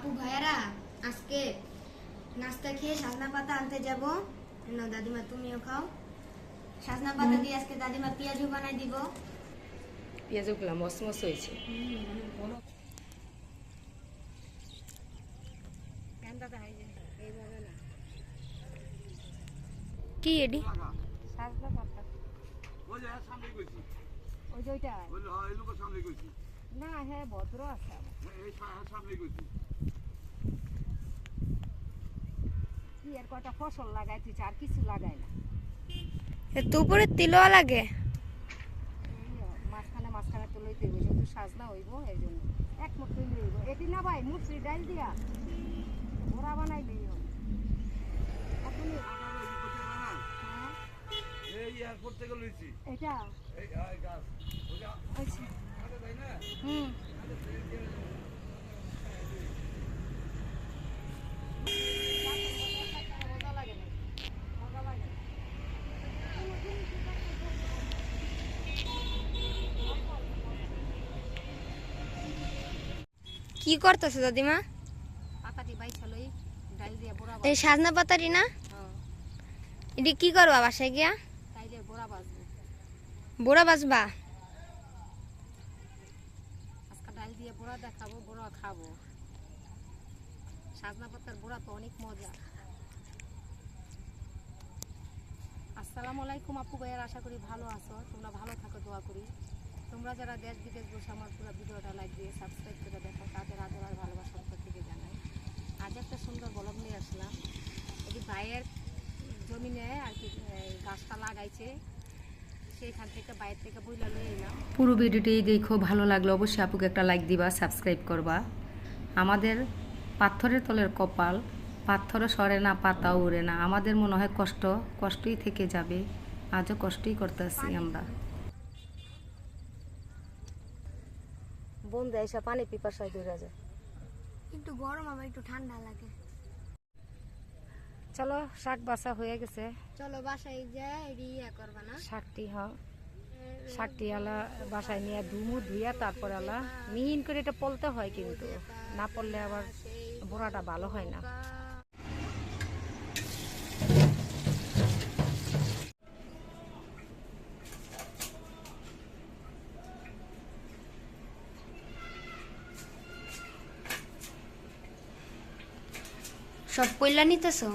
আপু ভাইয়ারা আজকে নাস্তা খেয়ে সাজনা পাতা আনতে যাব। নাও দাদিমা তুমিও খাও। সাজনা পাতা দিয়ে আজকে দাদিমা পেঁয়াজু বানাই দিব। পেঁয়াজগুলা মস মস হয়েছে। কি এডি? ওই যে হ্যাঁ সামনে গেছি ওই যে ওইটা। ওই হ্যাঁ লোকের সামনে গেছি না হ্যাঁ ভদ্র আছে এই সামনে গেছি কি এর কয়টা ফসল লাগাই তুই আর কিছু লাগাই না। দুপুরে তিলও লাগে। এই মাঝখানে মাঝখানে তো লইতে হইব যেহেতু সাজনা হইব এই জন্য। এক মুঠ লইলে হইব। এটি না ভাই মুসরি ডাল দিয়া ঘোড়া বানাই দিই এখনই এই এয়ারপোর্ট থেকে লইছি। এটা? এই গাছ। আচ্ছা। তাই হুম মজা লাগে না মজা লাগে কি করতেছো দাদিমা? এই সাজনা পাতারি না? হ্যাঁ। এটি কি করবা বাসায় গিয়া? বড়া বাজবো। আসসালামু আলাইকুম আপু ভাইয়ার আশা করি ভালো আছো। তোমরা ভালো থাকো দোয়া করি। তোমরা যারা দেশ বিদেশ বসে আমার পুরো ভিডিওটা লাইক দিয়ে সাবস্ক্রাইব করে দেখো তাদের আদর আর ভালোবাসা থেকে জানাই। আজ একটা সুন্দর বলব নিয়ে আসলাম। এটি ভাইয়ের জমিনে আর কি গাছটা লাগাইছে। সেইখান থেকে বাইরে থেকে বইলা লয়ে এলাম। পুরো ভিডিওটি দেখো ভালো লাগল অবশ্যই আপুকে একটা লাইক দিবা সাবস্ক্রাইব করবা। আমাদের পাথরের তলের কপাল পাথরও সরে না পাতাও উড়ে না। আমাদের মনে হয় কষ্ট কষ্টই থেকে যাবে। আজও কষ্টই করতেছি আমরা। বন্ধু এসে পানি পিপাসায় দূরে যায়। কিন্তু গরম আবার একটু ঠান্ডা লাগে। চলো শাক বাসা হয়ে গেছে। চলো বাসায় যাই ইয়া করবা না? শাকটি হ শাকটি আলা বাসায় নিয়ে ধুমু ধুইয়া তারপর আলা মিহিন করে এটা পলতে হয় কিন্তু। না পড়লে আবার বড়াটা ভালো হয় না। সব পয়লা নিতেছো?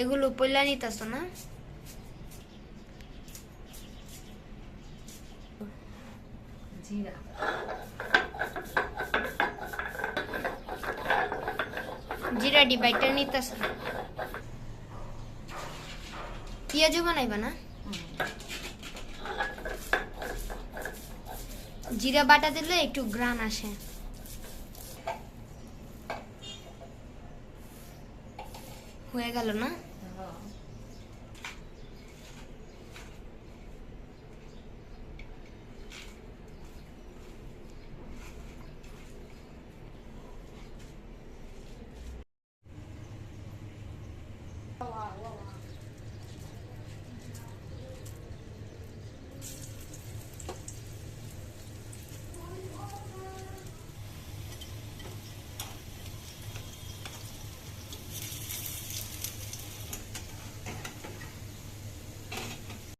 এগুলো পয়লা নিতেছো না? জিরা। জিরা ডিবাইটা নিতেছো? পেঁয়াজও বানাইবা না? জিরা বাটা দিলে একটু গ্রান আসে। হয়ে গেল না?